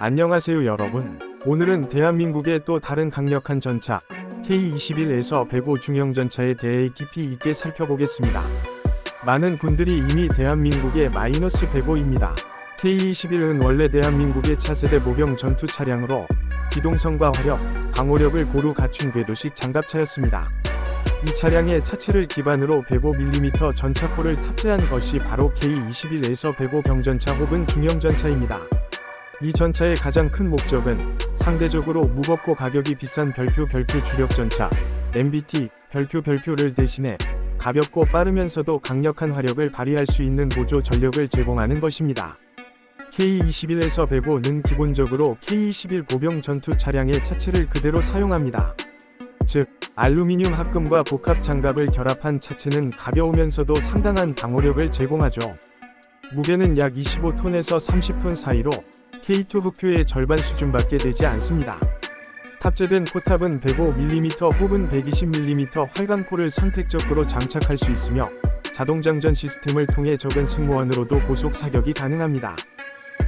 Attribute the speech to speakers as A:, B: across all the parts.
A: 안녕하세요 여러분. 오늘은 대한민국의 또 다른 강력한 전차 K21에서 105 중형 전차에 대해 깊이 있게 살펴보겠습니다. 많은 분들이 이미 대한민국의 마이너스 105입니다. K21은 원래 대한민국의 차세대 모병 전투 차량으로 기동성과 화력, 방호력을 고루 갖춘 궤도식 장갑차였습니다. 이 차량의 차체를 기반으로 105mm 전차포를 탑재한 것이 바로 K21에서 105 병전차 혹은 중형전차입니다. 이 전차의 가장 큰 목적은 상대적으로 무겁고 가격이 비싼 별표 별표 주력 전차 MBT 별표 별표를 대신해 가볍고 빠르면서도 강력한 화력을 발휘할 수 있는 보조 전력을 제공하는 것입니다. K21에서 105는 기본적으로 K21 보병 전투 차량의 차체를 그대로 사용합니다. 즉, 알루미늄 합금과 복합 장갑을 결합한 차체는 가벼우면서도 상당한 방호력을 제공하죠. 무게는 약 25톤에서 30톤 사이로 K2 흑표의 절반 수준밖에 되지 않습니다. 탑재된 포탑은 105mm 혹은 120mm 활강포를 선택적으로 장착할 수 있으며 자동장전 시스템을 통해 적은 승무원으로도 고속 사격이 가능합니다.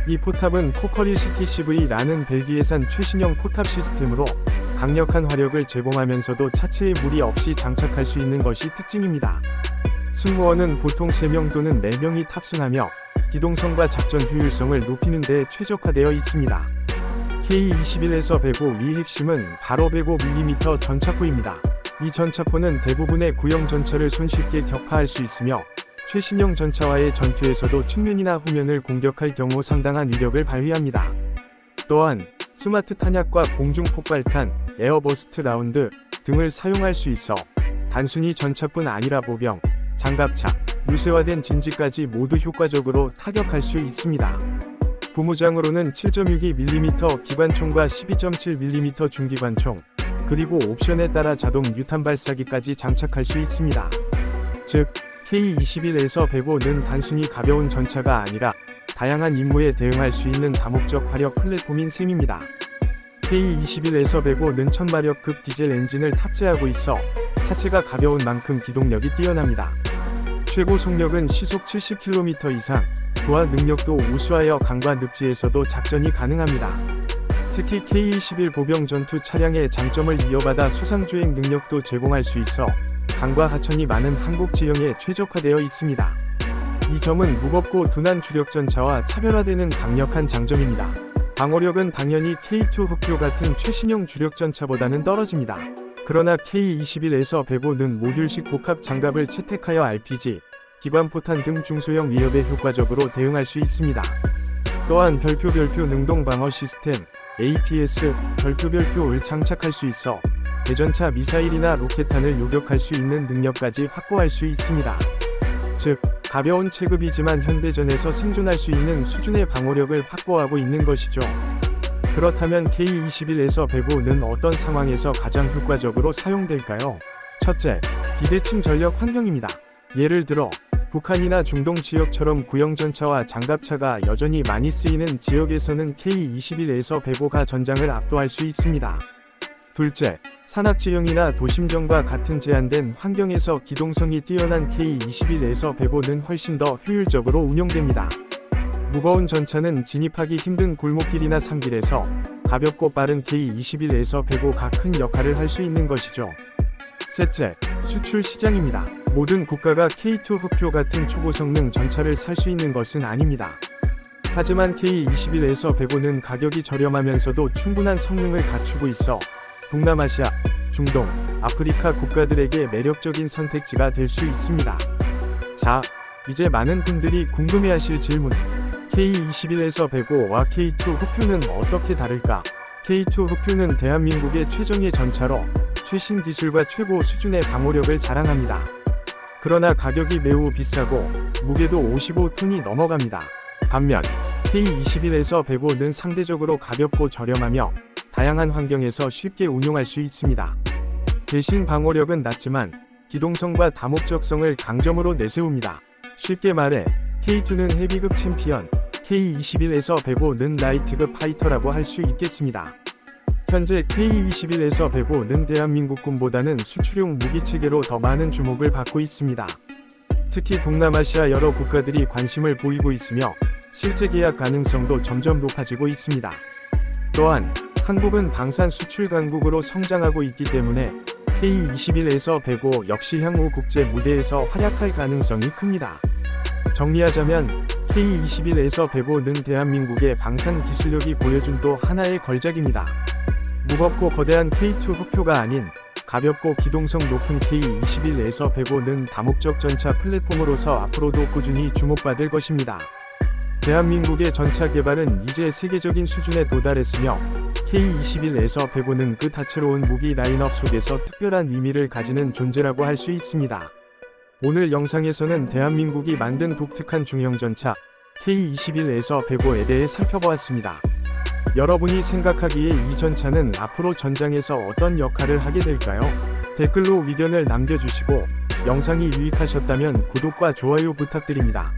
A: 이 포탑은 코커릴 CTCV라는 벨기에산 최신형 포탑 시스템으로 강력한 화력을 제공하면서도 차체에 무리 없이 장착할 수 있는 것이 특징입니다. 승무원은 보통 3명 또는 4명이 탑승하며 기동성과 작전 효율성을 높이는 데 최적화되어 있습니다. K21에서 105이 핵심은 바로 105mm 전차포입니다. 이 전차포는 대부분의 구형 전차를 손쉽게 격파할 수 있으며 최신형 전차와의 전투에서도 측면이나 후면을 공격할 경우 상당한 위력을 발휘합니다. 또한 스마트 탄약과 공중 폭발탄, 에어버스트 라운드 등을 사용할 수 있어 단순히 전차뿐 아니라 보병, 장갑차, 유세화된 진지까지 모두 효과적으로 타격할 수 있습니다. 부무장으로는 7.62mm 기관총과 12.7mm 중기관총, 그리고 옵션에 따라 자동 유탄 발사기까지 장착할 수 있습니다. 즉, K21에서 105는 단순히 가벼운 전차가 아니라 다양한 임무에 대응할 수 있는 다목적 화력 플랫폼인 셈입니다. K21에서 105는 1000마력급 디젤 엔진을 탑재하고 있어 차체가 가벼운 만큼 기동력이 뛰어납니다. 최고 속력은 시속 70km 이상, 부하 능력도 우수하여 강과 늪지에서도 작전이 가능합니다. 특히 K21 보병 전투 차량의 장점을 이어받아 수상주행 능력도 제공할 수 있어 강과 하천이 많은 한국 지형에 최적화되어 있습니다. 이 점은 무겁고 둔한 주력 전차와 차별화되는 강력한 장점입니다. 방어력은 당연히 K2 흑표 같은 최신형 주력 전차보다는 떨어집니다. 그러나 K21에서 105는 모듈식 복합 장갑을 채택하여 RPG, 기관포탄 등 중소형 위협에 효과적으로 대응할 수 있습니다. 또한 별표 별표 능동 방어 시스템 APS 별표 별표를 장착할 수 있어 대전차 미사일이나 로켓탄을 요격할 수 있는 능력까지 확보할 수 있습니다. 즉, 가벼운 체급이지만 현대전에서 생존할 수 있는 수준의 방어력을 확보하고 있는 것이죠. 그렇다면 K21에서 105는 어떤 상황에서 가장 효과적으로 사용될까요? 첫째, 비대칭 전력 환경입니다. 예를 들어, 북한이나 중동 지역처럼 구형 전차와 장갑차가 여전히 많이 쓰이는 지역에서는 K21에서 105가 전장을 압도할 수 있습니다. 둘째, 산악지형이나 도심전과 같은 제한된 환경에서 기동성이 뛰어난 K21에서 105는 훨씬 더 효율적으로 운용됩니다. 무거운 전차는 진입하기 힘든 골목길이나 산길에서 가볍고 빠른 K21에서 105가 큰 역할을 할 수 있는 것이죠. 셋째, 수출 시장입니다. 모든 국가가 K2 흑표 같은 초고성능 전차를 살 수 있는 것은 아닙니다. 하지만 K21에서 105는 가격이 저렴하면서도 충분한 성능을 갖추고 있어 동남아시아, 중동, 아프리카 국가들에게 매력적인 선택지가 될 수 있습니다. 자, 이제 많은 분들이 궁금해하실 질문. K21에서 105와 K2 흑표는 어떻게 다를까? K2 흑표는 대한민국의 최정예 전차로 최신 기술과 최고 수준의 방호력을 자랑합니다. 그러나 가격이 매우 비싸고 무게도 55톤이 넘어갑니다. 반면 K21에서 105는 상대적으로 가볍고 저렴하며 다양한 환경에서 쉽게 운용할 수 있습니다. 대신 방호력은 낮지만 기동성과 다목적성을 강점으로 내세웁니다. 쉽게 말해 K2는 헤비급 챔피언, K21에서 105는 라이트급 파이터라고 할 수 있겠습니다. 현재 K21에서 105는 대한민국 군보다는 수출용 무기 체계로 더 많은 주목을 받고 있습니다. 특히 동남아시아 여러 국가들이 관심을 보이고 있으며 실제 계약 가능성도 점점 높아지고 있습니다. 또한 한국은 방산 수출 강국으로 성장하고 있기 때문에 K21에서 105 역시 향후 국제 무대에서 활약할 가능성이 큽니다. 정리하자면 K21에서 105는 대한민국의 방산 기술력이 보여준 또 하나의 걸작입니다. 무겁고 거대한 K2 흑표가 아닌 가볍고 기동성 높은 K21에서 105는 다목적 전차 플랫폼으로서 앞으로도 꾸준히 주목받을 것입니다. 대한민국의 전차 개발은 이제 세계적인 수준에 도달했으며 K21에서 105는 그 다채로운 무기 라인업 속에서 특별한 의미를 가지는 존재라고 할 수 있습니다. 오늘 영상에서는 대한민국이 만든 독특한 중형 전차 K21에서 105에 대해 살펴보았습니다. 여러분이 생각하기에 이 전차는 앞으로 전장에서 어떤 역할을 하게 될까요? 댓글로 의견을 남겨주시고 영상이 유익하셨다면 구독과 좋아요 부탁드립니다.